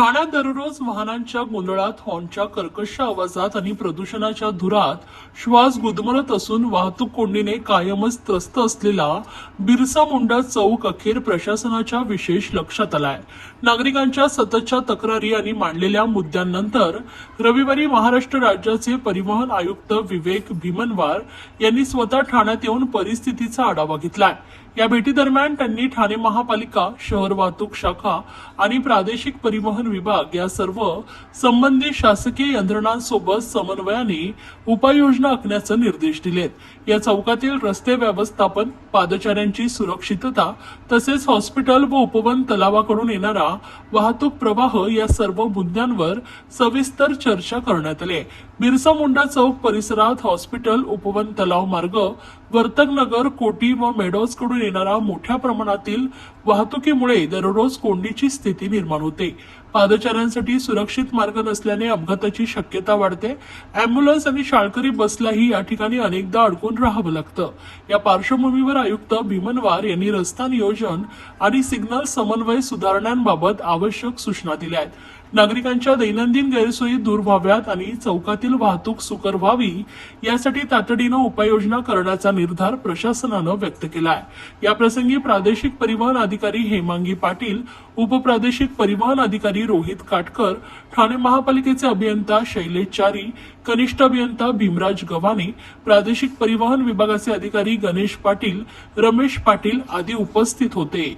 ठाण्यात दररोज वाहनांच्या गोंधळात हॉर्नच्या कर्कश आवाजात आणि प्रदूषणाच्या धुरात श्वास गुदमरत असून वाहतूक कोंडीने कायमच त्रस्त असलेला बिरसा मुंडा चौक अखेर प्रशासनाच्या विशेष लक्षात आलाय. नागरिकांच्या सततच्या तक्रारी आणि मांडलेल्या मुद्द्यांनंतर रविवारी महाराष्ट्र राज्याचे परिवहन आयुक्त विवेक भीमनवार यांनी स्वतः ठाण्यात येऊन परिस्थितीचा आढावा घेतलाय. या भेटीदरम्यान त्यांनी ठाणे महापालिका शहर वाहतूक शाखा आणि प्रादेशिक परिवहन विभाग या सर्व संबंधित शासकीय यंत्रणांसोबत समन्वयाने उपाययोजना आखण्याचे निर्देश दिलेत. या चौकातील रस्ते व्यवस्थापन पादचाऱ्यांची सुरक्षितता तसेच हॉस्पिटल व उपवन तलावाकडून येणारा वाहतूक प्रवाह या सर्व मुद्द्यांवर सविस्तर चर्चा करण्यात आली बिरसा मुंडा चौक परिसरात हॉस्पिटल उपवन तलाव मार्ग वर्तकनगर कोटी व मेडोजकडून येणारा मोठ्या प्रमाणातील वाहतुकीमुळे दररोज कोंडीची स्थिती निर्माण होते. पादचाऱ्यांसाठी सुरक्षित मार्ग नसल्याने अपघाताची शक्यता वाढते. अँब्युलन्स आणि शाळकरी बसलाही या ठिकाणी अनेकदा अडकून राहावं लागतं. या पार्श्वभूमीवर आयुक्त भीमनवार यांनी रस्ता नियोजन आणि सिग्नल समन्वय सुधारण्यांबाबत आवश्यक सूचना दिल्या आहेत. नागरिकांच्या दैनंदिन गैरसोयी दूर व्हाव्यात आणि चौकातील वाहतूक सुकर व्हावी यासाठी तातडीनं उपाययोजना करण्याचा निर्धार प्रशासनानं व्यक्त केला आहे याप्रसंगी प्रादेशिक परिवहन अधिकारी हेमांगी पाटील उपप्रादेशिक परिवहन अधिकारी रोहित काटकर ठाणे महापालिकेचे अभियंता शैलेश चारी कनिष्ठ अभियंता भीमराज गव्हाणे प्रादेशिक परिवहन विभागाचे अधिकारी गणेश पाटील रमेश पाटील आदी उपस्थित होते.